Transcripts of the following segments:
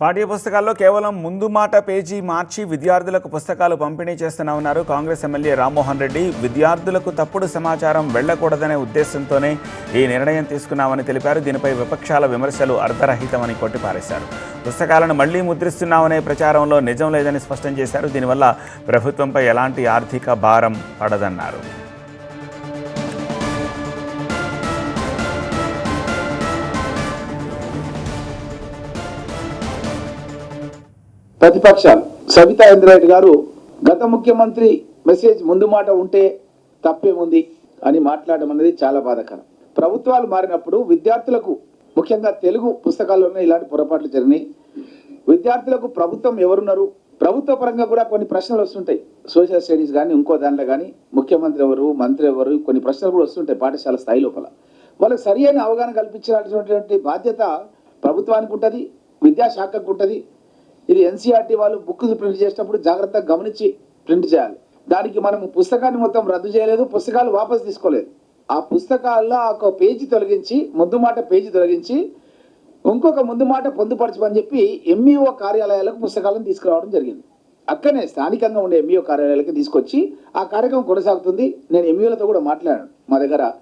పాఠ్య పుస్తకాల్లో కేవలం ముందు మాట పేజీ మార్చి విద్యార్థులకు పుస్తకాలు పంపిణీ చేస్తున్నామన్నారు Congress M L A Rammohan Reddy. విద్యార్థులకు తప్పుడు సమాచారం వెళ్ళకూడదనే ఉద్దేశంతోనే ఈ నిర్ణయం తీసుకున్నామని తెలిపారు. దీనిపై విపక్షాల విమర్శలు అర్ధరహితమని కొట్టిపారేశారు. పుస్తకాలను మళ్ళీ ముద్రిస్తున్నామనే ప్రచారంలో నిజం లేదని స్పష్టం చేశారు. దీనివల్ల ప్రభుత్వంపై ఎలాంటి ఆర్థిక భారం పడదన్నారు. ప్రతిపక్షాలు. సవితా ఇంద్రారెడ్డి గారు గత ముఖ్యమంత్రి మెసేజ్ ముందు మాట ఉంటే తప్పేముంది అని మాట్లాడడం అనేది చాలా బాధాకరం. ప్రభుత్వాలు మారినప్పుడు విద్యార్థులకు ముఖ్యంగా తెలుగు పుస్తకాల్లోనే ఇలాంటి పొరపాట్లు జరిగినాయి. విద్యార్థులకు ప్రభుత్వం ఎవరున్నారు? ప్రభుత్వ పరంగా కూడా కొన్ని ప్రశ్నలు వస్తుంటాయి. సోషల్ స్టడీస్ కానీ ఇంకో దాంట్లో కానీ ముఖ్యమంత్రి ఎవరు మంత్రి ఎవరు కొన్ని ప్రశ్నలు కూడా వస్తుంటాయి పాఠశాల స్థాయి లోపల. వాళ్ళకి సరి అయిన అవగాహన కల్పించాల్సినటువంటి బాధ్యత ప్రభుత్వానికి ఉంటుంది విద్యాశాఖకు ఉంటుంది. ఇది ఎన్సీఆర్టీ వాళ్ళు బుక్ ప్రింట్ చేసినప్పుడు జాగ్రత్తగా గమనించి ప్రింట్ చేయాలి. దానికి మనం పుస్తకాన్ని మొత్తం రద్దు చేయలేదు పుస్తకాలు వాపసు తీసుకోలేదు. ఆ పుస్తకాల్లో ఒక పేజీ తొలగించి ముందు మాట పేజీ తొలగించి ఇంకొక ముందు మాట పొందుపరచమని చెప్పి ఎంఈఓ కార్యాలయాలకు పుస్తకాలను తీసుకురావడం జరిగింది. అక్కడనే స్థానికంగా ఉండే ఎంఈఓ కార్యాలయాలకు తీసుకొచ్చి ఆ కార్యక్రమం కొనసాగుతుంది. నేను ఎంఈఓలతో కూడా మాట్లాడాను. మా దగ్గర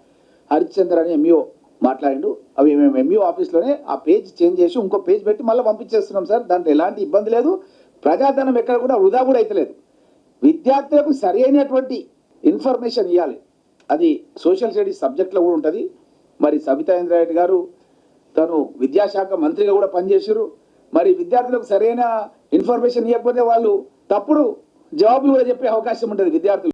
హరిశ్చంద్ర అని ఎంఈఓ మాట్లాడిండు. అవి మేము ఎంఈఓ ఆఫీస్లోనే ఆ పేజ్ చేంజ్ చేసి ఇంకో పేజ్ పెట్టి మళ్ళీ పంపించేస్తున్నాం సార్. దాంట్లో ఎలాంటి ఇబ్బంది లేదు. ప్రజాధనం ఎక్కడ కూడా వృధా కూడా అయితలేదు విద్యార్థులకు సరి అయినటువంటి ఇన్ఫర్మేషన్ ఇవ్వాలి అది సోషల్ స్టడీస్ సబ్జెక్ట్లో కూడా ఉంటుంది. మరి సబితా రెడ్డి గారు తను విద్యాశాఖ మంత్రిగా కూడా పనిచేసారు మరి విద్యార్థులకు సరైన ఇన్ఫర్మేషన్ ఇవ్వకపోతే వాళ్ళు తప్పుడు జవాబులు కూడా చెప్పే అవకాశం ఉంటుంది విద్యార్థులు